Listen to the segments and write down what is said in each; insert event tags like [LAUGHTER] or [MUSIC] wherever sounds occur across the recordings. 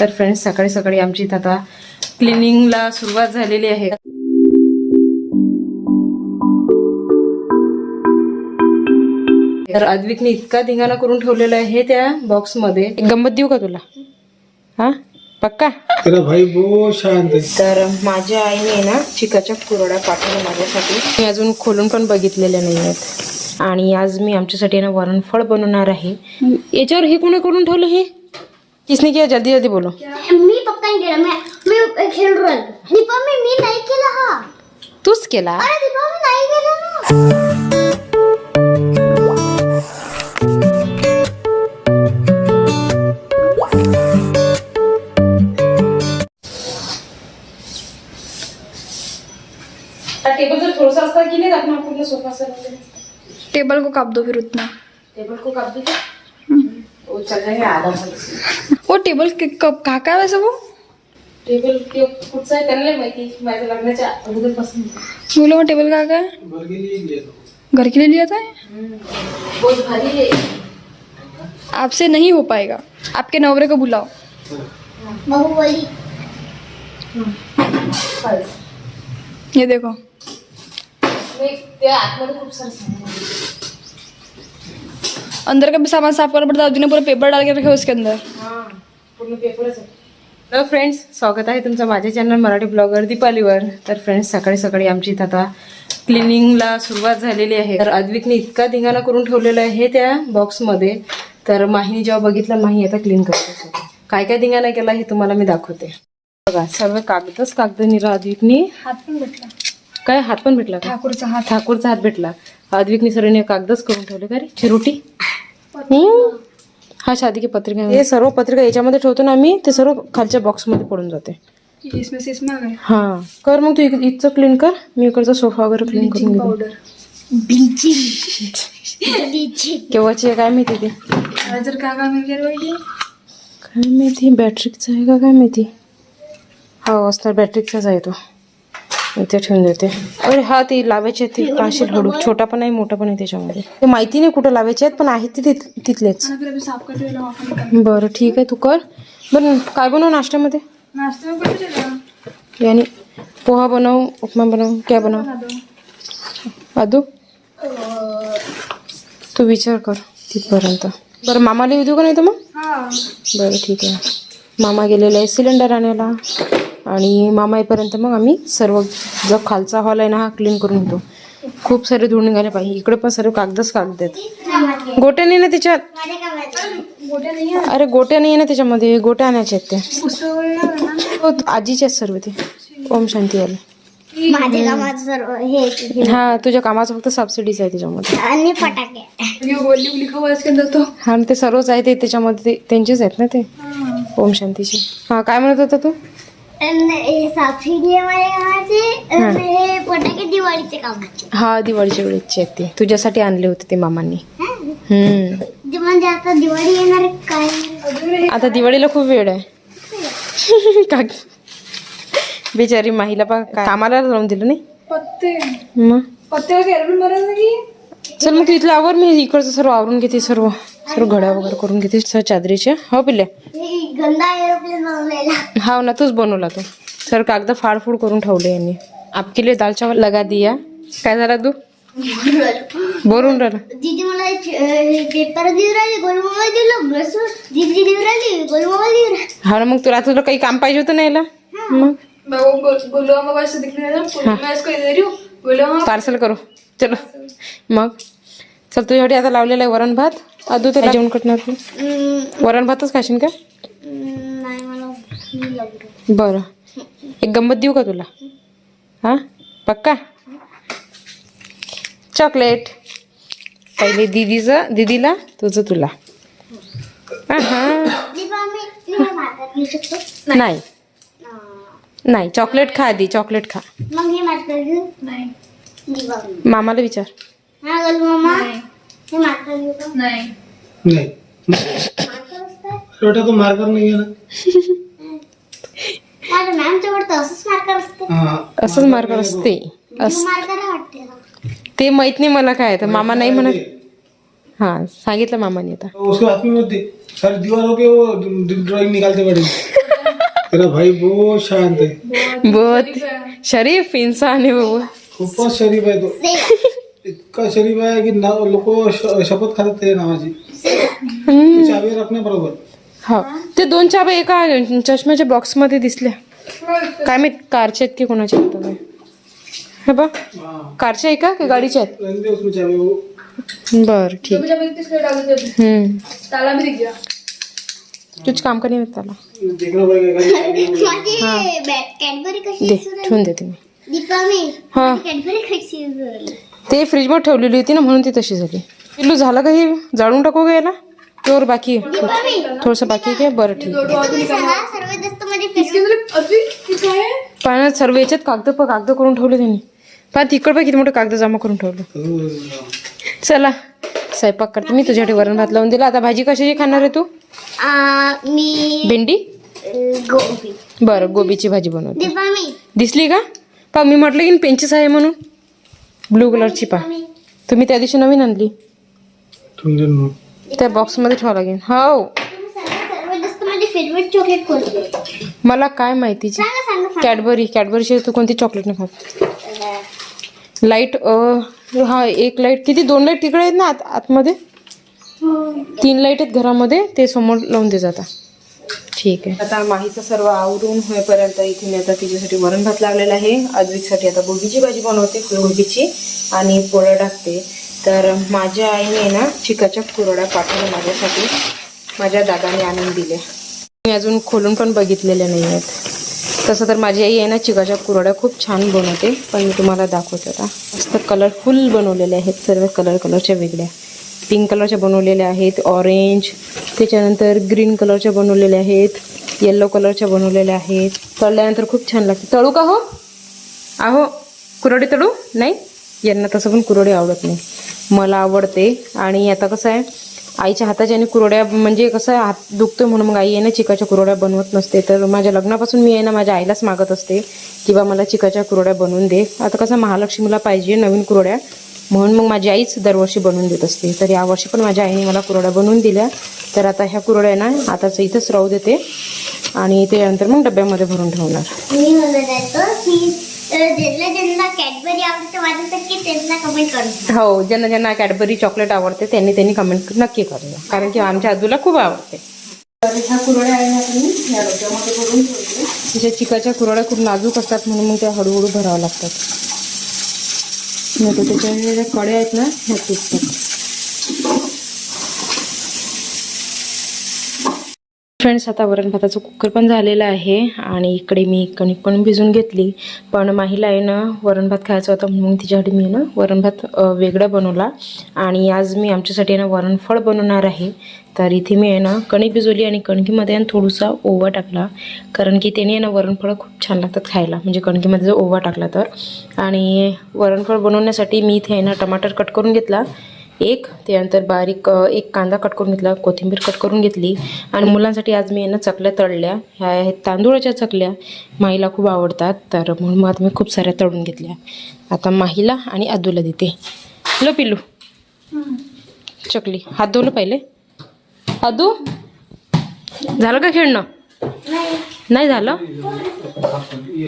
तर फ्रेंड्स सकाळी सकाळी आमची इथं आता क्लिनिंगला सुरुवात झालेली आहे. तर अद्विकने इतका धिंगाणा करून ठेवलेला आहे त्या बॉक्समध्ये एक गंमत देऊ का तुला? हा? पक्का? तेरा भाई बहुत शांत. तर माझ्या आईने ना चिकाच्या कुरड्या पाठवल्या माझ्यासाठी. मी अजून खोलून पण बघितलेल्या नाही आहेत आणि आज मी आमच्यासाठी ना वरणफळ बनवणार आहे. याच्यावर हे कोणी करून ठेवलं हे? किसने किया? जल्दी जल्दी बोलो। मी पप्पाने केलं मी मी खेळून राहिलो दीपा मी मी नाही केला हा। तूच केला अरे दीपा मी नाही केला ना। टेबल जर थोड़ा सा असता की नहीं रखना पूर्ण सोफा सर टेबल को काप दो फिर उतना। टेबल को काट दीजिए। वो चल जाएगा आधा वो टेबल के- कब कहाँ का है वैसे वो टेबल के कुठचं आहे त्यांना नाही माहिती. माझ्या लग्नाच्या अगोदरपासून. बोलो टेबल कहाँ का है घर के लिए लिया था घर के लिए लिया था बहुत भारी है आपसे नहीं हो पाएगा. आपके नवरे को बुलाओ. ये देखो. मी त्या आतमध्ये खूप. अंदर का भी सामान साफ करना पड़ता है अभी ने पूरा पेपर डाल के रखे उसके अंदर। हां पूर्ण पेपरच आहे तर फ्रेंड्स स्वागत आहे तुमचं माझ्या चॅनल मराठी ब्लॉगर दीपालीवर. तर फ्रेंड्स सकाळी सकाळी आमची इथं आता क्लिनिंगला सुरुवात झालेली आहे. तर अद्विकने इतका धिंगाणा करून ठेवलेला आहे त्या बॉक्समध्ये तर माहीने जेव्हा बघितलं माही आता क्लीन करते काय काय धिंगाणा केला हे तुम्हाला मी दाखवते. बघा सर्व कागदच कागद निरा अद्विकने. हाथ पण भेटला. काय? हात पण भेटला ठाकूरचा हात. ठाकूरचा हात भेटला. अद्विकनी सरांनी कागदच करून ठेवले का रे? चिरोटी. हा शादी की पत्रिका हे सर्व पत्रिका याच्यामध्ये ठेवतो ना आम्ही ते सर्व खालच्या बॉक्समध्ये पडून जाते. इसमें से इसमें आ गए हा. कर मग तू इथचं क्लीन कर मी इकडचा सोफा वगैरे क्लीन करून घेते. पाउडर केव्हाची आहे काय माहिती ते? काय माहिती बॅटरीचा आहे का काय माहिती? हा असणार बॅटरीचाच आहे तो. इथे ठेवून देते. अरे हा ते लावायचे आहेत ते पाशील हळू छोटा पण आहे मोठा पण आहे त्याच्यामध्ये. ते माहिती नाही कुठं लावायचे आहेत पण आहेत ते तिथ- तिथलेच. बरं ठीक आहे तू कर. बरं काय बनव नाश्त्यामध्ये? यानी पोहा बनव उपमा बनव क्या बनव? आदू? तू विचार कर तिथपर्यंत. बरं मामाला येऊ देऊ का नाही तर मग? हाँ. बरं ठीक आहे. मामा गेलेले आहे सिलेंडर आणायला. आणि मामा येईपर्यंत मग आम्ही सर्व जो खालचा हॉल आहे ना हा क्लीन करून घेतो. खूप सारे धुळ निघाले पाहिजे. इकडे पण सर्व कागदच कागद आहेत. गोट्या नाही ना त्याच्यात अरे गोट्या नाही आहे ना त्याच्यामध्ये गोट्या आणायच्या आहेत त्या. है ना आजीचे आहेत सर्व ते. ओम शांती वाले माझ्या कामाचं सर्व हे हा तुझ्या कामाचं फक्त सबसिडीज आहे त्याच्यामध्ये आणि फटाके. है तो हा आणि ते सर्वच आहे ते त्याच्यामध्ये ते त्यांचेच आहेत ना ते? ओम शांतीचे. हा काय म्हणत होता तू? हे हे दिवाळीचे हा दिवाळीच्या वेळेचे आहेत ते तुझ्यासाठी आणले होते ते मामांनी हा? हम्म म्हणजे आता दिवाळी येणार आहे काय आता दिवाळीला खूप वेळ आहे का बिचारी माहीला पा कामाला लावून दिलं नाही पत्ते मग पत्ते का एरोप्लेन बना लगी चल मग तू इथलं आवर मी इकडचं सर्व आवरून घेते सर्व सर्व घड्या वगैरे करून घेते. सर्व चादरीच्या हो पिल्ल्या हे गंदा एरोप्लेन बनवलेला. हा ना तूच बनवला तो. सर कागद फाडफूड करून ठेवले यांनी. आपके लिए दाल चावल लगा दिया. काय झाला तू बोलून राहिला. दीदी मला पेपर देऊ राहिली गोलमामा दिलं दीदी देऊ राहिली गोलमामा देऊ राहिली. हा ना मग तुला तुला काही काम पाहिजे होतं ना याला? मग? पार्सल करू. चलो. मग? चल तुझ्यासाठी आता लावलेला आहे वरण भात. अदू तुला जेवण कटणार तू? वरण भातच खाशील का? नाही मला भूक लागली. बरं. एक गंमत देऊ का तुला? हां? पक्का? चॉकलेट. पहिले दीदीचं दीदीला तुझं तुला. नाही. नाही. चॉकलेट खा आधी चॉकलेट खा. हे मामाला विचार. हा हे नहीं. नहीं. बेटा तो मार्कर नहीं है. ना असंच मार्कर असते. हाँ. अस. ते माहीत नाही मला काय तर मामा नाही म्हणत. हाँ सांगितलं मामाने आता. उसके हाथ में मत दे. सारी दीवारों पे वो ड्राइंग निकालते पड़े। तेरा भाई बहुत शांत है। बहुत शरीफ इंसान है वो। खूपच शरीफ आहे तो। इतका शरीफ आहे की लोक शपथ खातात त्याच्या नावाची? ती चावी राखण्या बरोबर. हा. ते दोन चाब्या एका चष्म्याच्या बॉक्समध्ये दिसल्या. काय माहीत कारच्या आहेत की कोणाच्या आहेत हे बा हाँ. कारच्या आहे का की गाडीच्या आहेत? उसमें चावी वो बर ठीक. हम्म. ताला भी दिख गया तुझ काम का नाही होत त्याला देखना पड़ेगा गाड़ी चावी है। माझी बॅ- कॅडबरी कशी दे दिसू राहिली? ठेवून देते मी. दीपा मी हा. कॅडबरी कशी? ते फ्रीजमध्ये ठेवलेली होती ना म्हणून ती तशी झाली. पिल्लू झालं का हे? जाळून टाकू का याला? तोवर बाकी थोडस बाकी आहे बरं ठीक आहे. तुम्ही सांगा सर्वात जास्त माझी इसके अंदर अभी क्या है पण सर्व याच्यात कागद प कागद करून ठेवले त्यांनी. पण तिकड पण किती मोठे कागद जमा करून ठेवलं. चला स्वयंपाक करते. मी तुझ्यासाठी वरण भात लावून दिला. आता भाजी कशाची खाणार आहे तू? मी भेंडी? बरं गोबीची भाजी बनवते. दिसली का? पा मी म्हटलं की पेंचीस आहे म्हणून. ब्लू कलरची पा तुम्ही त्या दिवशी नवीन आणली? त्या बॉक्समध्ये ठेवा लागेल. हो? मला काय माहितीची सांगा सांगा सांगा. कॅडबरी कॅडबरीची तू कोणती चॉकलेट नाही खात लाइट हा एक लाइट किती? दोन लाइट तिकडे आहेत ना आत आतमध्ये? तीन लाइट आहेत घरामध्ये. ते समोर लावून दे जाता. ठीक आहे. आता माहीचं सर्व आवरून होईपर्यंत इथे मी आता तिच्यासाठी वरण भात लागलेला आहे. अद्विकसाठी आता गोबीची भाजी बनवते फुलगोबीची आणि पोळ्या टाकते. तर माझ्या आईने आहे ना चिकाच्या कुरड्या पाठवल्या माझ्यासाठी. माझ्या दादाने आणून दिले मी अजून खोलून पण बघितलेल्या नाही आहेत. तसं तर माझी आई आहे ना चिकाच्या कुरड्या खूप छान बनवते. पण मी तुम्हाला दाखवते आता. मस्त कलरफुल बनवलेल्या आहेत सर्व कलर कलरच्या वेगळ्या. पिंक कलरच्या बनवलेल्या आहेत ऑरेंज त्याच्यानंतर ग्रीन कलरच्या बनवलेल्या आहेत येल्लो कलरच्या बनवलेल्या आहेत. तळल्यानंतर खूप छान लागते. तळू का हो? आहो कुरडे तळू? नाही? यांना तसं पण कुरडे आवडत नाही. मला आवडते. आणि आता कसं आहे आईच्या हाताच्या आणि कुरड्या म्हणजे कसं आहे, हात दुखतो म्हणून मग आई आहे ना चिकाच्या कुरड्या बनवत नसते. तर माझ्या लग्नापासून मी आहे ना माझ्या आईलाच मागत असते किंवा मला चिकाच्या कुरड्या बनवून दे. आता कसं महालक्ष्मीला पाहिजे नवीन कुरड्या. म्हणून मग माझी आईच दरवर्षी बनवून देत असते. तर यावर्षी पण माझ्या आईने मला कुरड्या बनवून दिल्या. तर आता ह्या कुरड्या ना आताच इथंच राहू देते. आणि त्यानंतर मग डब्यामध्ये भरून ठेवणार. मी म्हणत आहे हो ज्यांना ज्यांना कॅडबरी चॉकलेट आवडते त्यांनी त्यांनी कमेंट नक्की करूया कारण की आमच्या आजूला खूप आवडते. तर ह्या कुरड्या आहे ना तुम्ही ह्या डब्यामध्ये भरून ठेवते. तिच्या चिकाच्या कुरड्या खूप नाजूक असतात म्हणून मग त्या हळूहळू भराव्या लागतात. नाही तर त्याच्या ज्या कड्या आहेत ना ह्या तुटतात फ्रेंड्स आता वरण भाताचं कुकर पण झालेलं आहे आणि इकडे मी कणिक पण भिजून घेतली. पण माहीला आहे ना वरण भात खायचा होता म्हणून तिच्यासाठी मी ना वरण भात वेगळा बनवला. आणि आज मी आमच्यासाठी आहे ना वरणफळ बनवणार आहे. तर इथे मी आहे ना कणिक भिजवली आणि कणकीमध्ये आहे ना थोडासा ओवा टाकला. कारण की त्याने आहे ना वरणफळं खूप छान लागतात खायला. म्हणजे कणकीमध्ये जर ओवा टाकला तर. आणि वरणफळ बनवण्यासाठी मी इथे आहे ना टमाटर कट करून घेतला. एक त्यानंतर बारीक एक कांदा कट करून घेतला कोथिंबीर कट करून घेतली. आणि मुलांसाठी आज मी यांना चकल्या तळल्या. ह्या आहेत तांदूळाच्या चकल्या. माईला खूप आवडतात तर म्हणून मग आता मी खूप साऱ्या तळून घेतल्या. आता माहीला आणि आदूला देते. लो पिलू चकली. हात धुवलं पहिले? आदू? झालं का खेळणं? नाही झालं?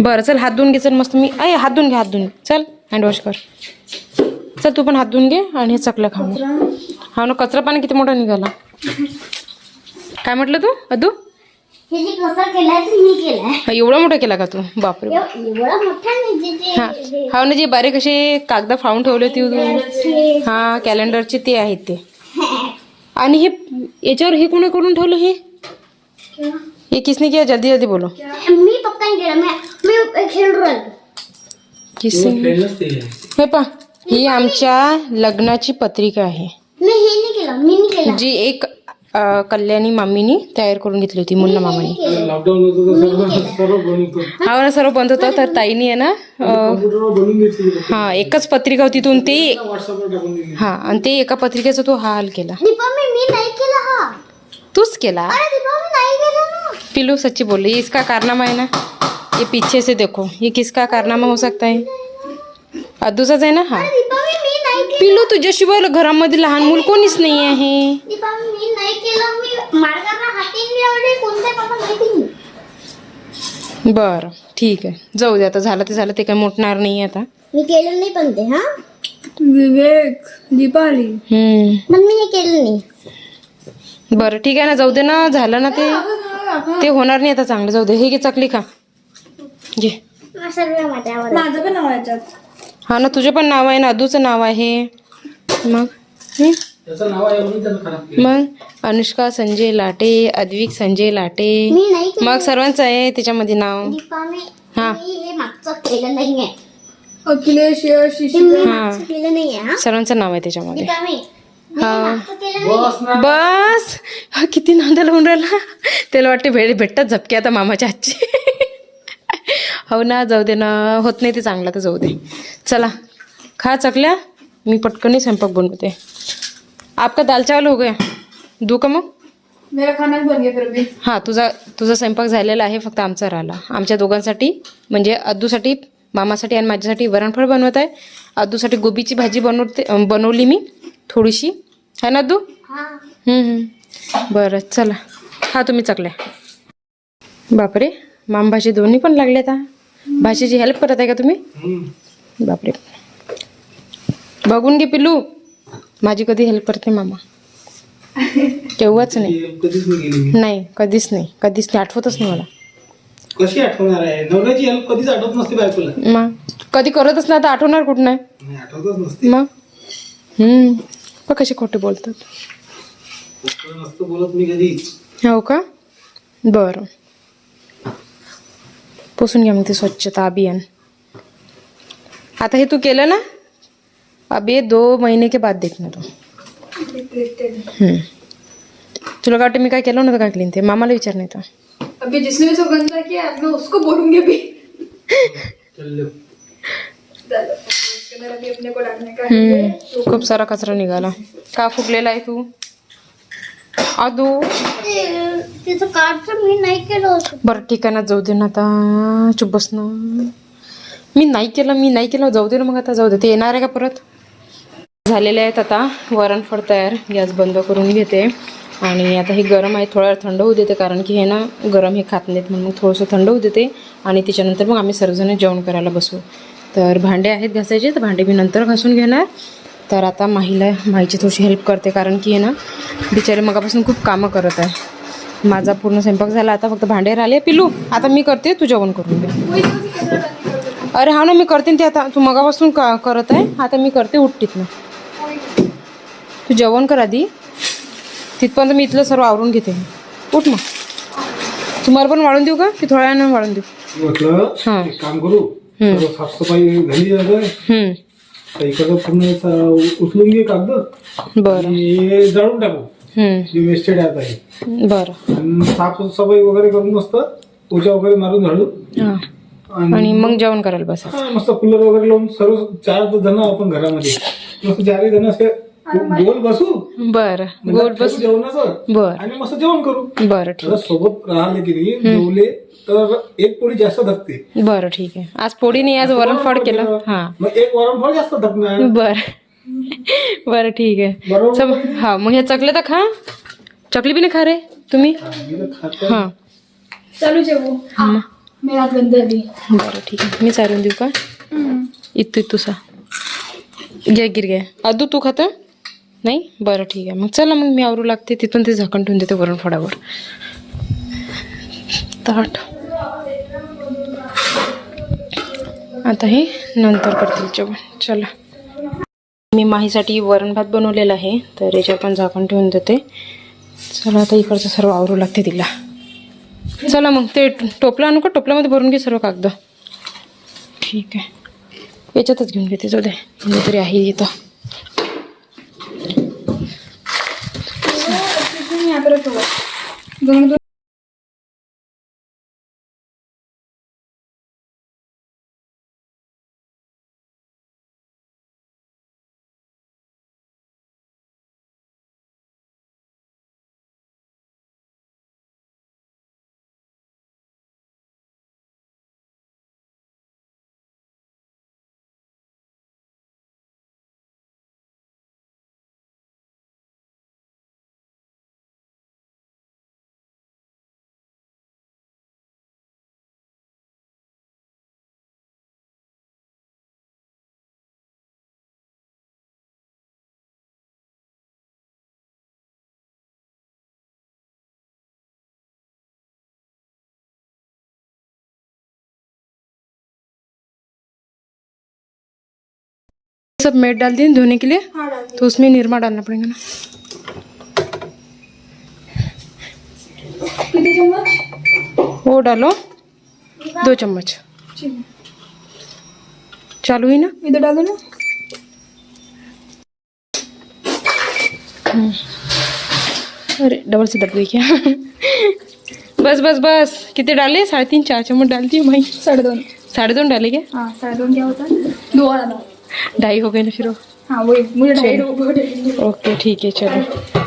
बरं चल हात धुवून घे चल मस्त मी अय हात धुवून घे हात धुवून. चल हँडवॉश कर. चल तू पण हात धुवून घे आणि हे चकल्या खाऊन घे. हा ना कचरा पाणी किती मोठा निघाला. काय म्हटलं तू? अदू? हे ते हा, एवढा मोठा केला का तू? बापरे एव- एवढा मोठा नाही जे- जे- हा. हा. ना जे बारीक असे कागद फाडून ठेवले होते हा कॅलेंडरचे ते आहेत ते. [LAUGHS] आणि हे याच्यावर हे कोणी करून ठेवलं हे? ये किसने किया? जल्दी जल्दी बोलो. मी केला. मी मी खेळून राहिलो. किसने हे. पा ही आमच्या लग्नाची पत्रिका आहे. मी हे नाही केलं मी नाही केलं. जी एक अ, कल्याणी मामीनी तयार करून घेतली होती मुन्ना मामानी. लॉकडाऊन होतं तर सर्व सर्व बनवतो हा ना सर्व बंद होतं तर ताईनी आहे ना अ, कम्प्युटरवर बनवून घेतली हा एकच पत्रिका होती तिथून ते व्हॉट्सअपवर टाकून दिली. हा आणि ते एका पत्रिकेचा तो हा हाल केला. दीपा मी मी नाही केला हा. तूच केला? अरे दीपा मी नाही केला ना. पिलू सच्ची बोल रही है इसका कारनामा है ना? ये पीछे से देखो ये किसका कारनामा हो सकता है? अद्दूचाच आहे ना हा. पिलू तुझ्याशिवाय घरामध्ये लहान मूल कोणीच नाही आहे बरं ठीक आहे. जाऊ दे आता झालं ते झालं ते काही मोठणार नाही आता. मी केलं नाही पण ते हा? विवेक दीपाली. हम्म. पण मी हे केलं नाही. बरं ठीक आहे ना जाऊ दे ना झालं ना ते. ते होणार नाही आता चांगलं जाऊ दे. हे घे चकली खा. घे. माझं पण हा ना तुझं पण नाव आहे ना अदूचं नाव आहे. मग हं? मग अनुष्का संजय लाटे अद्विक संजय लाटे. मग सर्वांचं आहे त्याच्यामध्ये नाव. दीपा मी हा. मी हे मागचं केलं नाहीये. अखिलेश हा. सर्वांचं नाव आहे त्याच्यामध्ये. दीपा मी. मी हा. मागचं केलं नाही बस हा, किती नांदायला होऊन राहिला. त्याला वाटते भेट भेटतात झपके आता मामाच्या हातची हो ना जाऊ दे ना. होत नाही ते चांगलं तर जाऊ दे. चला खा चकल्या. मी पटकन स्वयंपाक बनवते. आपका दाल चावल हो गया. दू का मग? मेरा खाना बन गया फिर हां तुझा तुझा स्वयंपाक झालेला आहे फक्त आमचा राहिला. आमच्या दोघांसाठी म्हणजे अद्दूसाठी मामासाठी आणि माझ्यासाठी वरणफळ बनवत आहे. अद्दूसाठी गोबीची भाजी बनवते बनवली मी थोडीशी. है ना अद्दू. बरं चला. हा तुम्ही चकल्या. बापरे माम भाजी दोन्ही पण लागले आता भाषेची हेल्प करत आहे का तुम्ही. बापरे. बघून घे पिलू माझी कधी हेल्प करते मामा? केव्हाच नाही. नाही कधीच नाही. कधीच नाही. आठवतच नाही मला. कशी आठवणार आहे? नवऱ्याची हेल्प कधीच आठवत नसते बायकोला. मग कधी करतच नाही तर आठवणार कुठं नाही नाही आठवतच नसते. मग हम्म. कसे खोटे बोलतात. बोलत मी हो का? बरं. पुसून घ्या मग ते स्वच्छता अभियान. आता हे तू केलं ना? अब ये दो महीने के बाद देखना तू. हम्म. तुला काय वाटतं मी काय केलं नव्हतं काय क्लीन ते? मामाला विचार नाही तर अभी जिसने भी सब गंदा किया अब मैं उसको बोलूंगी अभी. चल डालो। इसके अंदर अभी अपने को डालने का है। हम्म. खूप सारा कचरा निघाला. का फुगलेला आहे तू? अदू तिचं कार्डचं मी नाही केलं बरं ठिकाणात जाऊ दे ना आता. चुप बस ना. मी नाही केलं मी नाही केलं. जाऊ दे ना मग आता जाऊ दे. ते येणार आहे का परत? झालेले आहेत आता. वरणफळ तयार. गॅस बंद करून घेते. आणि आता हे गरम आहे थोडा थंड होऊ देते कारण की हे ना गरम हे खात नाहीत म्हणून मग थोडंसं थंड होऊ देते. आणि त्याच्यानंतर मग आम्ही सर्वजण जेवण करायला बसू. तर भांडे आहेत घासायचे तर भांडे मी नंतर घासून घेणार. तर आता माहीला माहीची थोडीशी हेल्प करते कारण की हे ना बिचारे मगापासून खूप कामं करत आहे. माझा पूर्ण स्वयंपाक झाला आता फक्त भांडे राहिले. पिलू आता मी करते तू जेवण करून दे. अरे हा ना मी करते ते आता. तू मगापासून का करत आहे आता मी करते उठतीत ना तू जेवण कर आधी. तिथपर्यंत मी इथलं सर्व आवरून घेते. उठ मग. तुम्हाला पण वाढून देऊ का? की थोड्या वेळानं वाढून देऊ? हां. काम करू. साफसफाई झाली आहे. तर पूर्ण सा- उचलून घे कागद. बरं. आणि हे जाळून टाकू. हम्म, जे वेस्टेड आहे आता हे बरं. आणि साफसफाई वगैरे करून मस्त पोचा वगैरे मारून झाडू. हां. आणि आणि मग जेवण करायला बसा. हा, मस्त कूलर वगैरे लावून सर्व चार जण आपण घरामध्ये. मस्त चारही जण असे गो- गोल बसू. बरं. म्हणजे गोल बस जेवणाचं. बरं. आणि मस्त जेवण करू. बरं ठीक. जर सोबत राहिले की नाही जेवले. तर एक पोळी जास्त धकते. बरं ठीक आहे. आज पोळी नाही आज वरणफळ केलं. हां. मग एक वरणफळ जास्त धकणार. बरं. बरं ठीक आहे. बरोबर हा मग हे चकले तर खा. चकली बी नाही खा रे तुम्ही? हां चालू जेवू. मग? बरं ठीक आहे. मी चालून देऊ का? इतू इतूसा घ्या गिर घ्या अदू तू खात? नाही? बरं ठीक आहे. मग चला मग मी आवरू लागते. तिथून ते झाकण ठेवून देते वरणफळावर ताट. आता हे नंतर करतील जेवण. चला. मी माहीसाठी वरण भात बनवलेला आहे तर याच्यावर पण झाकण ठेवून देते. चला आता इकडचं सर्व आवरू लागते तिला. चला मग ते टोपलं आणू का? टोपल्यामध्ये भरून घे सर्व कागद. ठीक आहे. याच्यातच घेऊन घेते जाऊ दे. तरी आहे इथं. दोन सब मेट डाल दिए धोने के लिए। हाँ तो उसमें निरमा डालना पड़ेगा ना। कितने चम्मच। वो डालो। दो चम्मच। चालू ही ना? इधर डाल दो ना अरे डबल से गई क्या? बस बस बस। कितने डाले? साढ़े तीन चार चम्मच डाल दिए भाई। साढ़े दोन साढ़े दोन डाले क्या? हाँ साढ़े दोन क्या होता है? दो वाला दाल ढाई हो गए ना फिर वो? हाँ वही मुझे ढाई बहुत ओके ठीक है चलो।